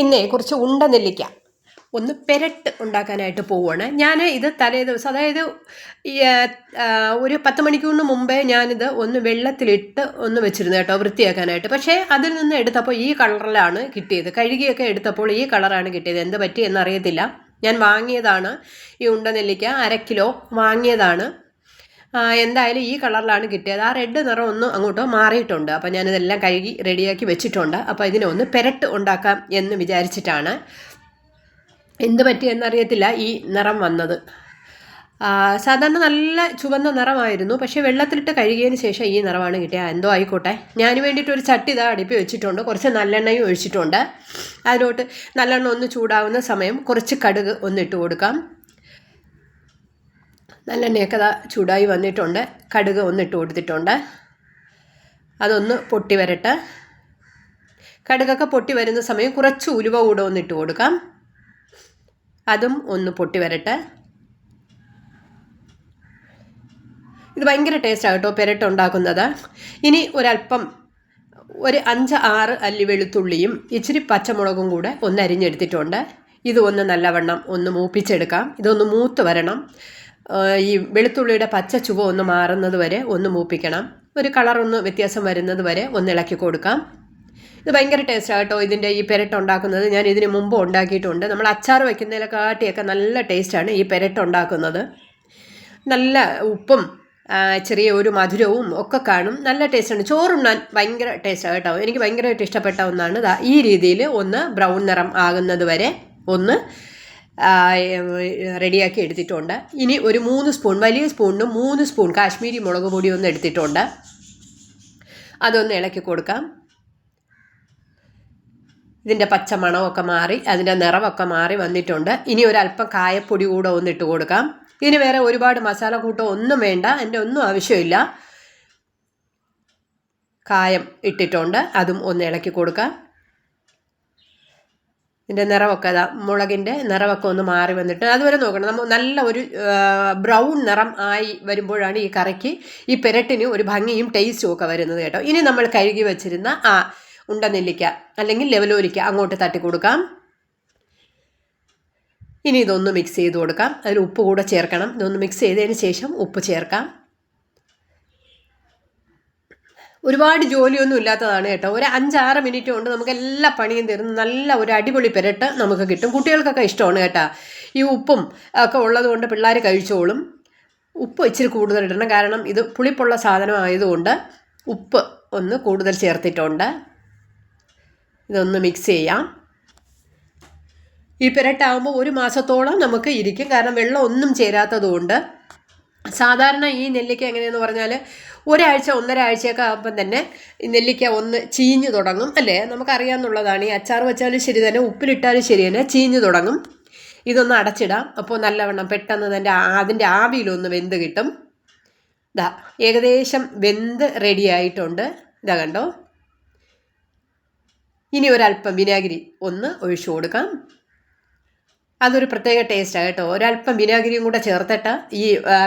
ഇന്നേ കുറച്ച് ഉണ്ട നെല്ലിക്ക. ഒന്ന് പെരട്ട് ഉണ്ടാക്കാനായിട്ട് പോവുകയാണ് ഞാൻ ഇത് തലേ ദിവസം അതായത് ഒരു പത്ത് മണിക്കൂറിന് മുമ്പേ ഞാനിത് ഒന്ന് വെള്ളത്തിലിട്ട് ഒന്ന് വെച്ചിരുന്നു കേട്ടോ വൃത്തിയാക്കാനായിട്ട്. പക്ഷേ അതിൽ നിന്ന് എടുത്തപ്പോൾ ഈ കളറിലാണ് കിട്ടിയത്. കഴുകിയൊക്കെ എടുത്തപ്പോൾ ഈ കളറാണ് കിട്ടിയത്. എന്ത് പറ്റി എന്നറിയത്തില്ല. ഞാൻ വാങ്ങിയതാണ് ഈ ഉണ്ട നെല്ലിക്ക അര കിലോ വാങ്ങിയതാണ്. എന്തായാലും ഈ കളറിലാണ് കിട്ടിയത്. ആ റെഡ് നിറം ഒന്ന് അങ്ങോട്ടോ മാറിയിട്ടുണ്ട്. അപ്പോൾ ഞാനിതെല്ലാം കഴുകി റെഡിയാക്കി വെച്ചിട്ടുണ്ട്. അപ്പോൾ ഇതിനെ ഒന്ന് പെരട്ട് ഉണ്ടാക്കാം എന്ന് വിചാരിച്ചിട്ടാണ്. എന്ത് പറ്റി എന്നറിയത്തില്ല ഈ നിറം വന്നത്. സാധാരണ നല്ല ചുവന്ന നിറമായിരുന്നു. പക്ഷേ വെള്ളത്തിലിട്ട് കഴുകിയതിന് ശേഷം ഈ നിറമാണ് കിട്ടിയത്. എന്തോ ആയിക്കോട്ടെ. ഞാൻ വേണ്ടിയിട്ട് ഒരു ചട്ടി ഇതാ അടുപ്പി വെച്ചിട്ടുണ്ട്. കുറച്ച് നല്ലെണ്ണയും ഒഴിച്ചിട്ടുണ്ട്. അതിലോട്ട് നല്ലെണ്ണ ഒന്ന് ചൂടാവുന്ന സമയം കുറച്ച് കടുക് ഒന്ന് ഇട്ട് കൊടുക്കാം. നല്ലെണ്ണയൊക്കെ അതാ ചൂടായി വന്നിട്ടുണ്ട്. കടുക് ഒന്ന് ഇട്ട് കൊടുത്തിട്ടുണ്ട്. അതൊന്ന് പൊട്ടി വരട്ടെ. കടുകൊക്കെ പൊട്ടി വരുന്ന സമയം കുറച്ച് ഉലുവ കൂടെ ഒന്ന് ഇട്ട് കൊടുക്കാം. അതും ഒന്ന് പൊട്ടി വരട്ടെ. ഇത് ഭയങ്കര ടേസ്റ്റ് കേട്ടോ പെരട്ട് ഉണ്ടാക്കുന്നത്. ഇനി ഒരല്പം ഒരു അഞ്ച് ആറ് അല്ലി വെളുത്തുള്ളിയും ഇച്ചിരി പച്ചമുളകും കൂടെ ഒന്ന് അരിഞ്ഞെടുത്തിട്ടുണ്ട്. ഇത് ഒന്ന് നല്ലവണ്ണം ഒന്ന് മൂപ്പിച്ചെടുക്കാം. ഇതൊന്ന് മൂത്ത് വരണം. ഈ വെളുത്തുള്ളിയുടെ പച്ച ചുവ ഒന്ന് മാറുന്നത് വരെ ഒന്ന് മൂപ്പിക്കണം. ഒരു കളറൊന്ന് വ്യത്യാസം വരുന്നത് വരെ ഒന്ന് ഇളക്കി കൊടുക്കാം. ഇത് ഭയങ്കര ടേസ്റ്റാണ് കേട്ടോ ഇതിന്റെ ഈ പെരട്ട് ഉണ്ടാക്കുന്നത്. ഞാൻ ഇതിന് മുമ്പ് ഉണ്ടാക്കിയിട്ടുണ്ട്. നമ്മൾ അച്ചാർ വയ്ക്കുന്നതിനെക്കാട്ടിയൊക്കെ നല്ല ടേസ്റ്റാണ് ഈ പെരട്ട് ഉണ്ടാക്കുന്നത്. നല്ല ഉപ്പും ചെറിയ ഒരു മധുരവും ഒക്കെ കാണും. നല്ല ടേസ്റ്റാണ് ചോറുണ്ണാൻ ഭയങ്കര ടേസ്റ്റാണ് കേട്ടോ. എനിക്ക് ഭയങ്കരമായിട്ട് ഇഷ്ടപ്പെട്ട ഒന്നാണ്. ഈ രീതിയിൽ ഒന്ന് ബ്രൗൺ നിറം ആകുന്നത് വരെ ഒന്ന് റെഡിയാക്കി എടുത്തിട്ടുണ്ട്. ഇനി ഒരു മൂന്ന് സ്പൂൺ വലിയ സ്പൂണിന് മൂന്ന് സ്പൂൺ കാശ്മീരി മുളക് പൊടി ഒന്ന് എടുത്തിട്ടുണ്ട്. അതൊന്ന് ഇളക്കി കൊടുക്കാം. ഇതിന്റെ പച്ച മണമൊക്കെ മാറി അതിന്റെ നിറമൊക്കെ മാറി വന്നിട്ടുണ്ട്. ഇനി ഒരല്പം കായപ്പൊടി കൂടെ ഒന്ന് ഇട്ട് കൊടുക്കാം. ഇതിന് വേറെ ഒരുപാട് മസാല കൂട്ടോ ഒന്നും വേണ്ട എന്റെ ഒന്നും ആവശ്യമില്ല. കായം ഇട്ടിട്ടുണ്ട് അതും ഒന്ന് ഇളക്കി കൊടുക്കാം. ഇതിന്റെ നിറമൊക്കെ അതാ മുളകിന്റെ നിറമൊക്കെ ഒന്ന് മാറി വന്നിട്ട് അതുവരെ നോക്കണം. നമ്മൾ നല്ല ഒരു ബ്രൗൺ നിറം ആയി വരുമ്പോഴാണ് ഈ കറിക്ക് ഈ പെരട്ടിന് ഒരു ഭംഗിയും ടേസ്റ്റും ഒക്കെ വരുന്നത് കേട്ടോ. ഇനി നമ്മൾ കഴുകി വെച്ചിരുന്ന ആ ഉണ്ട നെല്ലിക്ക അല്ലെങ്കിൽ ലെവലോലിക്ക അങ്ങോട്ട് തട്ടി കൊടുക്കാം. ഇനി ഇതൊന്ന് മിക്സ് ചെയ്ത് കൊടുക്കാം. അതിൽ ഉപ്പ് കൂടെ ചേർക്കണം. ഇതൊന്ന് മിക്സ് ചെയ്തതിന് ശേഷം ഉപ്പ് ചേർക്കാം. ഒരുപാട് ജോലിയൊന്നും ഇല്ലാത്തതാണ് കേട്ടോ. ഒരു അഞ്ചാറ് മിനിറ്റ് കൊണ്ട് നമുക്ക് എല്ലാ പണിയും തീർന്ന് നല്ല ഒരു അടിപൊളി പെരട്ട് നമുക്ക് കിട്ടും. കുട്ടികൾക്കൊക്കെ ഇഷ്ടമാണ് കേട്ടോ. ഈ ഉപ്പും ഒക്കെ ഉള്ളത് കൊണ്ട് പിള്ളേർ കഴിച്ചോളും. ഉപ്പ് ഇച്ചിരി കൂടുതൽ ഇടണം. കാരണം ഇത് പുളിപ്പുള്ള സാധനമായതുകൊണ്ട് ഉപ്പ് ഒന്ന് കൂടുതൽ ചേർത്തിട്ടുണ്ട്. ഇതൊന്ന് മിക്സ് ചെയ്യാം. ഈ പെരട്ടാകുമ്പോൾ ഒരു മാസത്തോളം നമുക്ക് ഇരിക്കും. കാരണം വെള്ളം ഒന്നും ചേരാത്തതുകൊണ്ട് സാധാരണ ഈ നെല്ലിക്ക എങ്ങനെയെന്ന് പറഞ്ഞാൽ ഒരാഴ്ച ഒന്നര ആഴ്ചയൊക്കെ ആകുമ്പം തന്നെ ഈ നെല്ലിക്ക ഒന്ന് ചീഞ്ഞു തുടങ്ങും അല്ലേ? നമുക്കറിയാമെന്നുള്ളതാണ് ഈ അച്ചാർ വെച്ചാലും ശരി തന്നെ ഉപ്പിലിട്ടാലും ശരി തന്നെ ചീഞ്ഞു തുടങ്ങും. ഇതൊന്ന് അടച്ചിടാം. അപ്പോൾ നല്ലവണ്ണം പെട്ടെന്ന് തന്നെ അതിന്റെ ആവിയിലൊന്ന് വെന്ത് കിട്ടും. ഇതാ ഏകദേശം വെന്ത് റെഡി ആയിട്ടുണ്ട്. ഇതാ കണ്ടോ? ഇനി ഒരല്പം വിനാഗിരി ഒന്ന് ഒഴിച്ചു കൊടുക്കാം. അതൊരു പ്രത്യേക ടേസ്റ്റാണ് കേട്ടോ. ഒരല്പം വിനാഗിരിയും കൂടെ ചേർത്തിട്ട് ഈ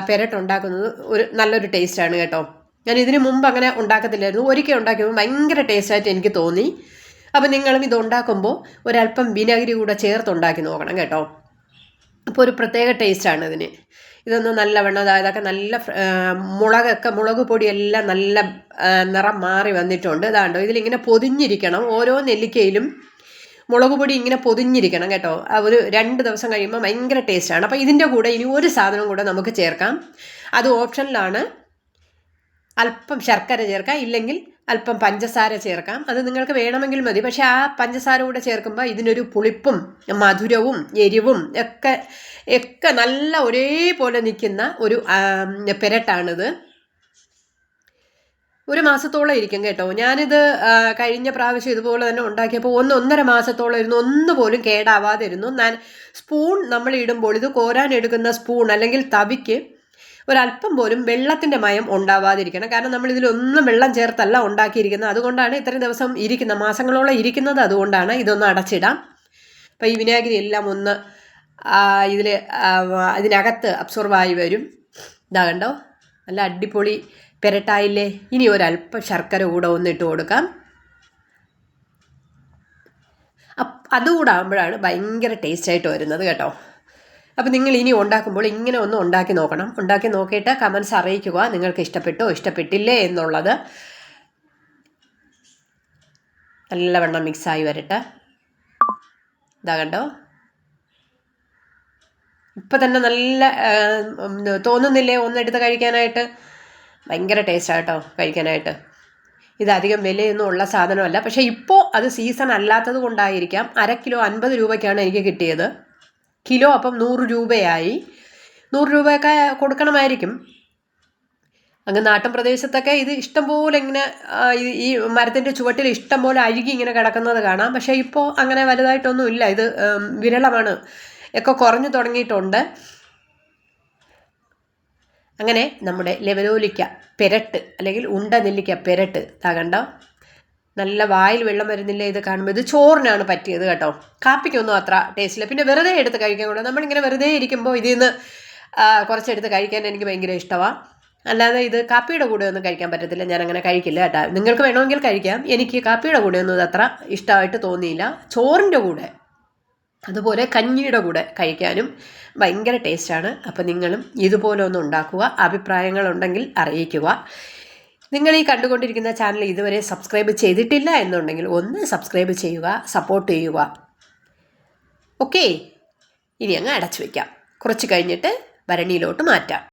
പെരട്ട് ഉണ്ടാക്കുന്നത് ഒരു നല്ലൊരു ടേസ്റ്റാണ് കേട്ടോ. ഞാൻ ഇതിനു മുമ്പ് അങ്ങനെ ഉണ്ടാക്കത്തില്ലായിരുന്നു. ഒരിക്കൽ ഉണ്ടാക്കിയപ്പോൾ ഭയങ്കര ടേസ്റ്റായിട്ട് എനിക്ക് തോന്നി. അപ്പോൾ നിങ്ങളും ഇത് ഉണ്ടാക്കുമ്പോൾ ഒരല്പം വിനാഗിരി കൂടെ ചേർത്ത് ഉണ്ടാക്കി നോക്കണം കേട്ടോ. അപ്പോൾ ഒരു പ്രത്യേക ടേസ്റ്റാണ് ഇതിന്. ഇതൊന്ന് നല്ലവണ്ണം അതായതൊക്കെ നല്ല മുളകൊക്കെ മുളക് പൊടിയെല്ലാം നല്ല നിറം മാറി വന്നിട്ടുണ്ട്. ഇതാണ്ടോ ഇതിലിങ്ങനെ പൊതിഞ്ഞിരിക്കണം. ഓരോ നെല്ലിക്കയിലും മുളക് പൊടി ഇങ്ങനെ പൊതിഞ്ഞിരിക്കണം കേട്ടോ. ഒരു രണ്ട് ദിവസം കഴിയുമ്പോൾ ഭയങ്കര ടേസ്റ്റാണ് അപ്പോൾ ഇതിന്റെ കൂടെ ഇനി ഒരു സാധനം കൂടെ നമുക്ക് ചേർക്കാം. അത് ഓപ്ഷനിലാണ് അല്പം ശർക്കര ചേർക്കാം ഇല്ലെങ്കിൽ അല്പം പഞ്ചസാര ചേർക്കാം. അത് നിങ്ങൾക്ക് വേണമെങ്കിൽ മതി. പക്ഷേ ആ പഞ്ചസാര കൂടെ ചേർക്കുമ്പോൾ ഇതിനൊരു പുളിപ്പും മധുരവും എരിവും ഒക്കെ ഒക്കെ നല്ല ഒരേപോലെ നിൽക്കുന്ന ഒരു പെരട്ടാണിത്. ഒരു മാസത്തോളം ഇരിക്കും കേട്ടോ. ഞാനിത് കഴിഞ്ഞ പ്രാവശ്യം ഇതുപോലെ തന്നെ ഉണ്ടാക്കിയപ്പോൾ ഒന്ന് ഒന്നര മാസത്തോളം ഇരുന്നു ഒന്നുപോലും കേടാവാതെ ഇരുന്നു ഞാൻ സ്പൂൺ നമ്മൾ ഇടുമ്പോൾ ഇത് കോരാൻ എടുക്കുന്ന സ്പൂൺ അല്ലെങ്കിൽ തവിക്ക് ഒരല്പം പോലും വെള്ളത്തിന്റെ മയം ഉണ്ടാവാതിരിക്കണം. കാരണം നമ്മൾ ഇതിലൊന്നും വെള്ളം ചേർത്തല്ല ഉണ്ടാക്കിയിരിക്കുന്നത്. അതുകൊണ്ടാണ് ഇത്രയും ദിവസം ഇരിക്കുന്ന മാസങ്ങളോളം ഇരിക്കുന്നത്. അതുകൊണ്ടാണ് ഇതൊന്ന് അടച്ചിടാം. അപ്പോൾ ഈ വിനാഗിരി എല്ലാം ഒന്ന് ഇതിൽ അതിനകത്ത് അബ്സോർവായി വരും. ഇതാ കണ്ടോ? നല്ല അടിപൊളി പെരട്ടായില്ലേ? ഇനി ഒരല്പം ശർക്കര കൂടെ ഒന്നിട്ട് കൊടുക്കാം. അതുകൂടാകുമ്പോഴാണ് ഭയങ്കര ടേസ്റ്റായിട്ട് വരുന്നത് കേട്ടോ. അപ്പോൾ നിങ്ങൾ ഇനി ഉണ്ടാക്കുമ്പോൾ ഇങ്ങനെ ഒന്ന് ഉണ്ടാക്കി നോക്കണം. ഉണ്ടാക്കി നോക്കിയിട്ട് കമൻസ് അറിയിക്കുക നിങ്ങൾക്ക് ഇഷ്ടപ്പെട്ടോ ഇഷ്ടപ്പെട്ടില്ലേ എന്നുള്ളത്. നല്ലവണ്ണം മിക്സായി വരട്ടെ. ഇതാ കണ്ടോ? ഇപ്പം തന്നെ നല്ല തോന്നുന്നില്ലേ? ഒന്നെടുത്ത് കഴിക്കാനായിട്ട്? ഭയങ്കര ടേസ്റ്റാണ് കേട്ടോ കഴിക്കാനായിട്ട്. ഇത് അധികം വിലയൊന്നും ഉള്ള സാധനമല്ല. പക്ഷേ ഇപ്പോൾ അത് സീസൺ അല്ലാത്തത് കൊണ്ടായിരിക്കാം. അര കിലോ അൻപത് രൂപയ്ക്കാണ് എനിക്ക് കിട്ടിയത്. കിലോ അപ്പം നൂറ് രൂപയായി. നൂറ് രൂപയൊക്കെ കൊടുക്കണമായിരിക്കും. അങ്ങ് നാട്ടിൻ പ്രദേശത്തൊക്കെ ഇത് ഇഷ്ടംപോലെ ഇങ്ങനെ ഈ- മരത്തിന്റെ ചുവട്ടിൽ ഇഷ്ടംപോലെ അഴുകി ഇങ്ങനെ കിടക്കുന്നത് കാണാം. പക്ഷേ ഇപ്പോൾ അങ്ങനെ വലുതായിട്ടൊന്നും ഇല്ല ഇത് വിരളമാണ്. ഒക്കെ കുറഞ്ഞു തുടങ്ങിയിട്ടുണ്ട്. അങ്ങനെ നമ്മുടെ ലെവലോലിക്ക പെരട്ട് അല്ലെങ്കിൽ ഉണ്ട നെല്ലിക്ക പെരട്ട് താ കണ്ടോ? നല്ല വായിൽ വെള്ളം വരുന്നില്ല ഇത് കാണുമ്പോൾ ഇത് ചോറിനാണ് പറ്റിയത് കേട്ടോ. കാപ്പിക്കൊന്നും അത്ര ടേസ്റ്റില്ല പിന്നെ വെറുതെ എടുത്ത് കഴിക്കാൻ കൂടെ നമ്മളിങ്ങനെ വെറുതെ ഇരിക്കുമ്പോൾ ഇതിൽ നിന്ന് കുറച്ചെടുത്ത് കഴിക്കാൻ എനിക്ക് ഭയങ്കര ഇഷ്ടമാണ് അല്ലാതെ ഇത് കാപ്പിയുടെ കൂടെ ഒന്നും കഴിക്കാൻ പറ്റത്തില്ല. ഞാൻ അങ്ങനെ കഴിക്കില്ല കേട്ടോ. നിങ്ങൾക്ക് വേണമെങ്കിൽ കഴിക്കാം. എനിക്ക് കാപ്പിയുടെ കൂടെ ഒന്നും അത്ര ഇഷ്ടമായിട്ട് തോന്നിയില്ല. ചോറിന്റെ കൂടെ അതുപോലെ കഞ്ഞിയുടെ കൂടെ കഴിക്കാനും ഭയങ്കര ടേസ്റ്റാണ് അപ്പോൾ നിങ്ങളും ഇതുപോലെ ഒന്ന് ഉണ്ടാക്കുക. അഭിപ്രായങ്ങളുണ്ടെങ്കിൽ അറിയിക്കുക. നിങ്ങൾ ഈ കണ്ടുകൊണ്ടിരിക്കുന്ന ചാനൽ ഇതുവരെ സബ്സ്ക്രൈബ് ചെയ്തിട്ടില്ല എന്നുണ്ടെങ്കിൽ ഒന്ന് സബ്സ്ക്രൈബ് ചെയ്യുക സപ്പോർട്ട് ചെയ്യുക. ഓക്കേ ഇനി അങ്ങ് അടച്ചു വയ്ക്കാം കുറച്ച് കഴിഞ്ഞിട്ട് ഭരണിയിലോട്ട് മാറ്റാം.